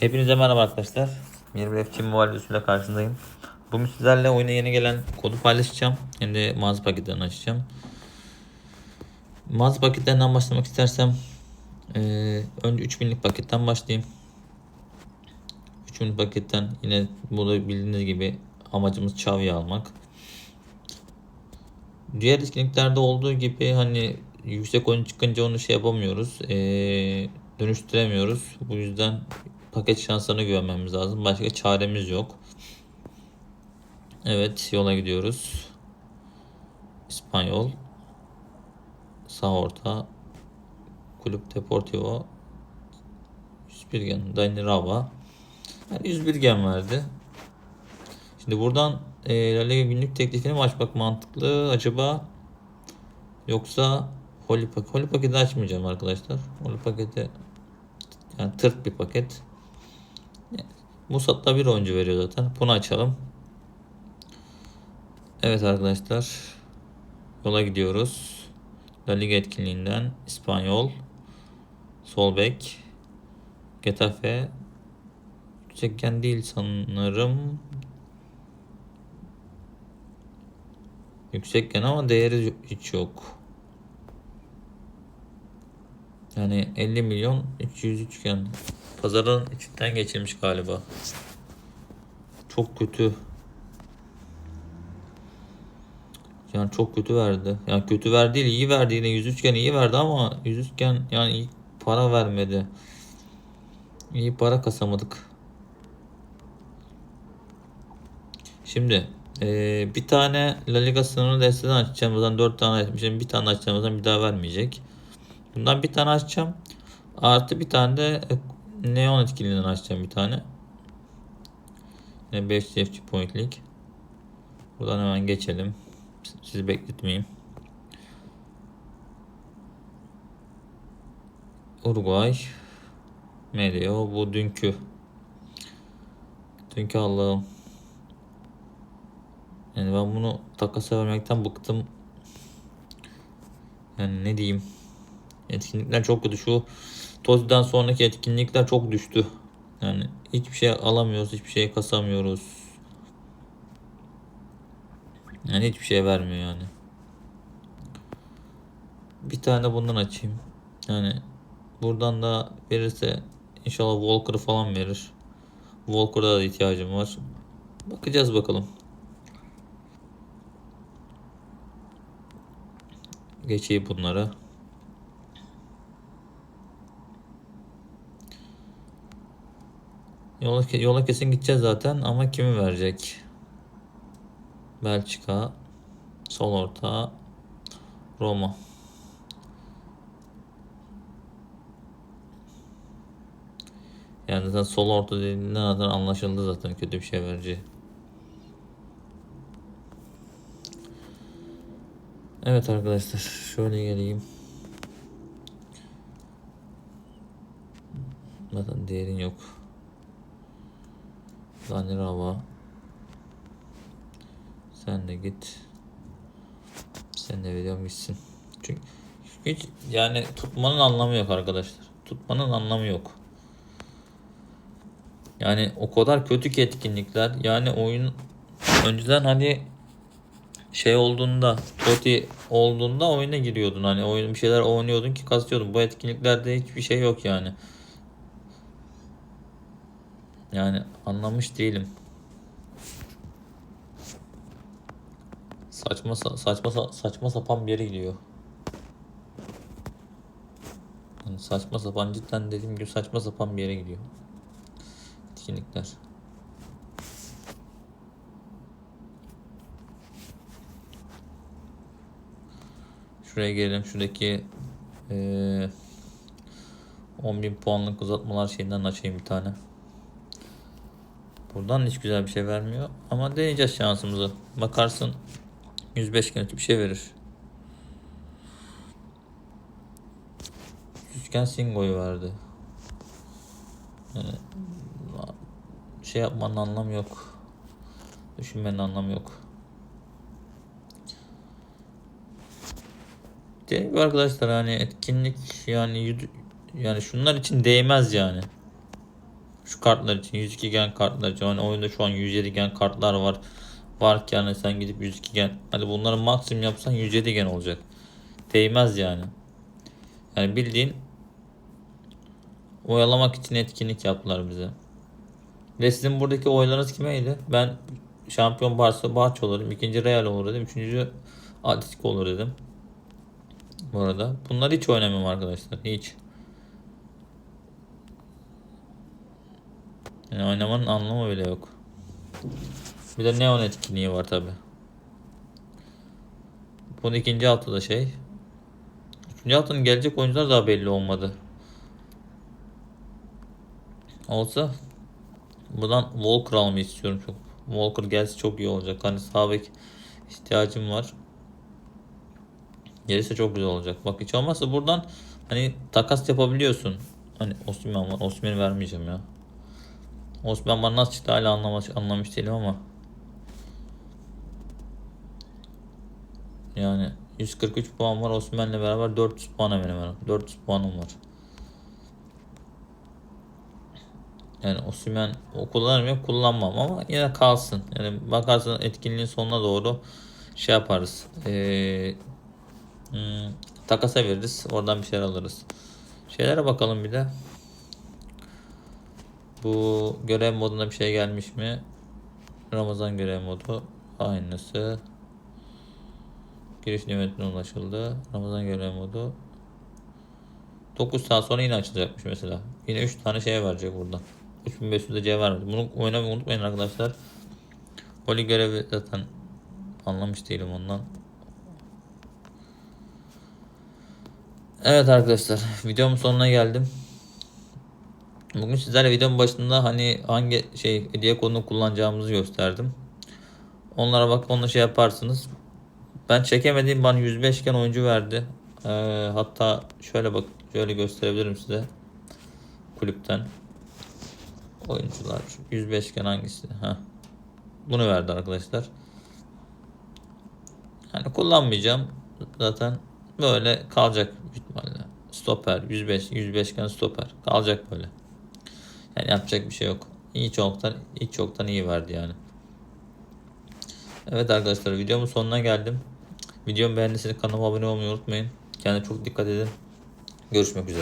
Hepinize merhaba arkadaşlar. Yeni bir FC Mobile videosuyla karşınızdayım. Bugün sizlerle oyuna yeni gelen kodu paylaşacağım. Hem de mağaza paketlerini açacağım. Mağaza paketlerinden başlamak istersem eee, önce 3000'lik paketten başlayayım. 3000'lik paketten yine burada bildiğiniz gibi amacımız Xavi'yi almak. Diğer etkinliklerde olduğu gibi hani yüksek oyun çıkınca onu şey yapamıyoruz. eee, dönüştüremiyoruz. Bu yüzden paket şanslarına güvenmemiz lazım. Başka çaremiz yok. Evet yola gidiyoruz. İspanyol. Sağ orta. Kulüp Deportivo. 101 gen. Dani Rava. Yani 101 gen verdi. Şimdi buradan e, Liga günlük teklifini mi açmak mantıklı acaba? Yoksa Holy paket. Holy paketi açmayacağım arkadaşlar. Holy paketi yani tırt bir paket. Musat'ta bir oyuncu veriyor zaten. Bunu açalım. Evet arkadaşlar. Yola gidiyoruz. La Liga etkinliğinden İspanyol. Sol bek. Getafe. Yüksekken değil sanırım. Yüksekken ama değeri hiç yok. Yani 50 milyon 303 iken pazarın içinden geçirmiş galiba. Çok kötü. Yani çok kötü verdi. Yani kötü verdi değil iyi verdi yine 103 iken iyi verdi ama 103 iken yani iyi para vermedi. İyi para kasamadık. Şimdi eee, bir tane La Liga sınırlı desteden açacağımızdan 4 tane açmışım. Bir tane açacağımızdan bir daha vermeyecek. Bundan bir tane açacağım. Artı bir tane de e, Neon etkiliğinden açacağım bir tane. Yine 5 CFC Point League. Buradan hemen geçelim. Sizi bekletmeyeyim. Uruguay. Medio. Bu dünkü. Dünkü Allah'ım. Yani ben bunu takasa vermekten bıktım. Yani ne diyeyim. Etkinlikler çok kötü. Şu Tozi'den sonraki etkinlikler çok düştü. Yani hiçbir şey alamıyoruz, hiçbir şey kasamıyoruz. Yani hiçbir şey vermiyor yani. Bir tane bundan açayım. Yani buradan da verirse inşallah Walker falan verir. Walker'da da ihtiyacım var. Bakacağız bakalım. Geçeyim bunlara. Yola, yola kesin gideceğiz zaten ama kimi verecek? Belçika, sol orta, Roma. Yani zaten sol orta dediğinden zaten anlaşıldı zaten kötü bir şey vereceği. Evet arkadaşlar şöyle geleyim. Zaten değerin yok. Dani Rava. Sen de git. Sen de veriyorum gitsin. Çünkü hiç yani tutmanın anlamı yok arkadaşlar. Tutmanın anlamı yok. Yani o kadar kötü ki etkinlikler. Yani oyun önceden hani şey olduğunda Toti olduğunda oyuna giriyordun. Hani oyun bir şeyler oynuyordun ki kasıyordun. Bu etkinliklerde hiçbir şey yok yani. Yani anlamış değilim. Saçma sa- saçma sa- saçma sapan bir yere gidiyor. Yani saçma sapan cidden dediğim gibi saçma sapan bir yere gidiyor. Etkinlikler. Şuraya gelelim. Şuradaki eee 10.000 puanlık uzatmalar şeyinden açayım bir tane. Buradan hiç güzel bir şey vermiyor. Ama deneyeceğiz şansımızı. Bakarsın 105 kötü bir şey verir. Üçgen Singo'yu verdi. Yani şey yapmanın anlamı yok. Düşünmenin anlamı yok. Değil arkadaşlar hani etkinlik yani yani şunlar için değmez yani. Şu kartlar için 102 gen kartlar için hani oyunda şu an 107 gen kartlar var. Var ki yani sen gidip 102 gen hadi bunları maksimum yapsan 107 gen olacak. Değmez yani. Yani bildiğin oyalamak için etkinlik yaptılar bize. Ve sizin buradaki oylarınız kimeydi? Ben şampiyon Barça Bahçe olurum. ikinci Real olur dedim. Üçüncü Atletico olur dedim. Bu arada. Bunları hiç oynamıyorum arkadaşlar. Hiç. Yani oynamanın anlamı bile yok. Bir de neon etkinliği var tabi. Bunun ikinci haftada şey. Üçüncü haftanın gelecek oyuncular daha belli olmadı. Olsa buradan Walker almayı istiyorum çok. Walker gelse çok iyi olacak. Hani sağ bek ihtiyacım var. Gelirse çok güzel olacak. Bak hiç olmazsa buradan hani takas yapabiliyorsun. Hani Osman var. Osman'ı vermeyeceğim ya. Osman bana nasıl çıktı hala anlamış, anlamış değilim ama. Yani 143 puan var Osman'la beraber 400 puan hemen hemen. 400 puanım var. Yani Osimhen o kullanır mıyım? Kullanmam ama yine kalsın. Yani bakarsan etkinliğin sonuna doğru şey yaparız. Ee, hmm, takasa veririz. Oradan bir şeyler alırız. Şeylere bakalım bir de. Bu görev moduna bir şey gelmiş mi? Ramazan görev modu aynısı. Giriş nimetine ulaşıldı. Ramazan görev modu. 9 saat sonra yine açılacakmış mesela. Yine 3 tane şey verecek buradan. 3500 de cevher verdi. Bunu oynamayı unutmayın arkadaşlar. Poli görevi zaten anlamış değilim ondan. Evet arkadaşlar videomun sonuna geldim. Bugün sizlerle videonun başında hani hangi şey hediye kodunu kullanacağımızı gösterdim. Onlara bak onunla şey yaparsınız. Ben çekemediğim bana 105 iken oyuncu verdi. Ee, hatta şöyle bak şöyle gösterebilirim size. Kulüpten. Oyuncular 105 iken hangisi? Ha. Bunu verdi arkadaşlar. Yani kullanmayacağım. Zaten böyle kalacak büyük ihtimalle. Stoper 105 105 iken stoper. Kalacak böyle. Yani yapacak bir şey yok. İyi çoktan, hiç çoktan iyi verdi yani. Evet arkadaşlar videomun sonuna geldim. Videomu beğendiyseniz kanalıma abone olmayı unutmayın. Kendine çok dikkat edin. Görüşmek üzere.